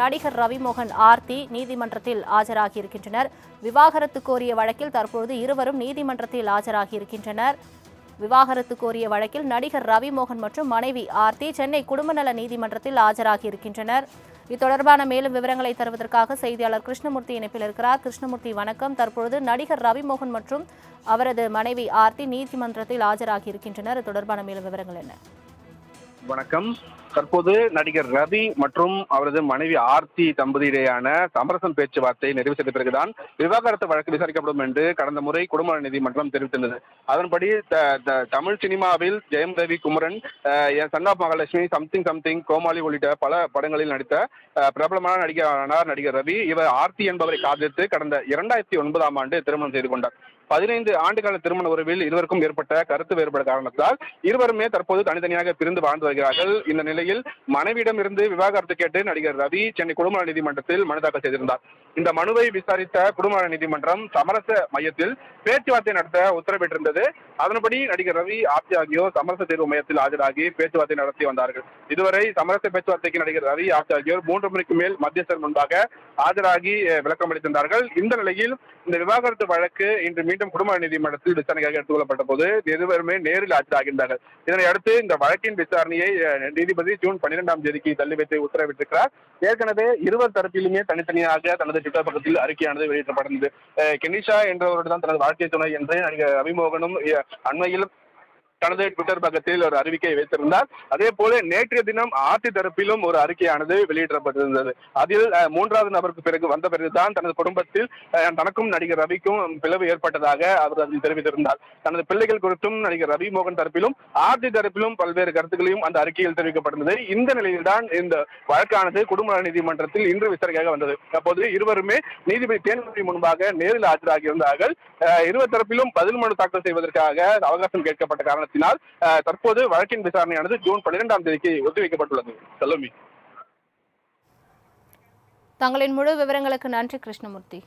நடிகர் ரவிமோகன் ஆர்த்தி நீதிமன்றத்தில் ஆஜராகியிருக்கின்றனர். விவாகரத்து கோரிய வழக்கில் தற்பொழுது இருவரும் நீதிமன்றத்தில் ஆஜராகியிருக்கின்றனர். விவாகரத்து கோரிய வழக்கில் நடிகர் ரவிமோகன் மற்றும் மனைவி ஆர்த்தி சென்னை குடும்பநல நீதிமன்றத்தில் ஆஜராகியிருக்கின்றனர். இது தொடர்பான மேலும் விவரங்களை தருவதற்காக செய்தியாளர் கிருஷ்ணமூர்த்தி இணைப்பில் இருக்கிறார். கிருஷ்ணமூர்த்தி வணக்கம். தற்பொழுது நடிகர் ரவிமோகன் மற்றும் அவரது மனைவி ஆர்த்தி நீதிமன்றத்தில் ஆஜராகியிருக்கின்றனர். இது தொடர்பான மேலும் விவரங்கள் என்ன? வணக்கம். தற்போது நடிகர் ரவி மற்றும் அவரது மனைவி ஆர்த்தி தம்பதியிடையான சமரசம் பேச்சுவார்த்தை நிறைவு செய்த பிறகுதான் விவாகரத்து வழக்கு விசாரிக்கப்படும் என்று கடந்த முறை குடும்ப நீதிமன்றம் தெரிவித்திருந்தது. அதன்படி த- த- தமிழ் சினிமாவில் ஜெயம் ரவி குமரன் என் son of Mahalakshmi something something Comali உள்ளிட்ட பல படங்களில் நடித்த பிரபலமான நடிகரானார் நடிகர் ரவி. இவர் ஆர்த்தி என்பவரை காதலித்து கடந்த இரண்டாயிரத்தி ஒன்பதாம் ஆண்டு திருமணம் செய்து கொண்டார். பதினைந்து ஆண்டுகால திருமண உறவில் இருவருக்கும் ஏற்பட்ட கருத்து வேறுபாடு காரணத்தால் இருவருமே தற்போது தனித்தனியாக பிரிந்து வாழ்ந்து வருகிறார்கள். இந்த நிலை நிலையில் மனைவியிடம் இருந்து விவாகரத்து கேட்டு நடிகர் ரவி சென்னை குடும்ப நீதிமன்றத்தில் மனு தாக்கல் செய்திருந்தார். இந்த மனுவை விசாரித்த குடும்ப நீதிமன்றம் சமரச மையத்தில் பேச்சுவார்த்தை நடத்த உத்தரவிட்டிருந்தது. அதன்படி நடிகர் ரவி ஆப்தி ஆகியோர் சமரச தேர்வு மையத்தில் ஆஜராகி பேச்சுவார்த்தை நடத்தி வந்தார்கள். இதுவரை சமரச பேச்சுவார்த்தைக்கு நடிகர் ரவி ஆப்தி ஆகியோர் மூன்று மணிக்கு மேல் மத்தியஸ்தர் முன்பாக ஆஜராகி விளக்கம் அளித்திருந்தார்கள். இந்த நிலையில் இந்த விவாகரத்து வழக்கு இன்று மீண்டும் குடும்ப நீதிமன்றத்தில் விசாரணைக்காக எடுத்துக் கொள்ளப்பட்ட போது இருவருமே நேரில் ஆஜராகின்றார்கள். இதனை அடுத்து இந்த வழக்கின் விசாரணையை நீதிபதி ஜூன் பன்னிரெண்டாம் தேதிக்கு தள்ளி வைத்து உத்தரவிட்டிருக்கிறார். ஏற்கனவே இருவர் தரப்பிலுமே தனித்தனியாக தனது ட்விட்டர் பக்கத்தில் அறிக்கையானது வெளியிடப்பட்டிருந்தது. கெனிஷா என்றவருடன் தான் தனது வாழ்க்கை துணை என்று நடிகர் ரவிமோகனும் அண்மையில் தனது ட்விட்டர் பக்கத்தில் ஒரு அறிவிக்கை வைத்திருந்தார். அதே போல நேற்றைய தினம் ஆர்த்தி தரப்பிலும் ஒரு அறிக்கையானது வெளியிடப்பட்டிருந்தது. அதில் மூன்றாவது நபருக்கு பிறகு வந்த பிறகுதான் தனது குடும்பத்தில் தனக்கும் நடிகர் ரவிக்கும் பிளவு ஏற்பட்டதாக அவர் அதில் தெரிவித்திருந்தார். தனது பிள்ளைகள் குறித்தும் நடிகர் ரவி மோகன் தரப்பிலும் ஆர்த்தி தரப்பிலும் பல்வேறு கருத்துக்களையும் அந்த அறிக்கையில் தெரிவிக்கப்பட்டிருந்தது. இந்த நிலையில்தான் இந்த வழக்கானது குடும்ப நீதிமன்றத்தில் இன்று விசாரணையாக வந்தது. அப்போது இருவருமே நீதிபதி தேன்மொழி முன்பாக நேரில் ஆஜராகியிருந்தார்கள் இருவர் தரப்பிலும் பதில் மனு தாக்கல் செய்வதற்காக அவகாசம் கேட்கப்பட்ட காரணத்தில் அஹ், தற்போது வழக்கின் விசாரணையானது ஜூன் பன்னிரெண்டாம் தேதிக்கு ஒத்திவைக்கப்பட்டுள்ளது. செல்லமி தங்களின் முழு விவரங்களுக்கு நன்றி கிருஷ்ணமூர்த்தி.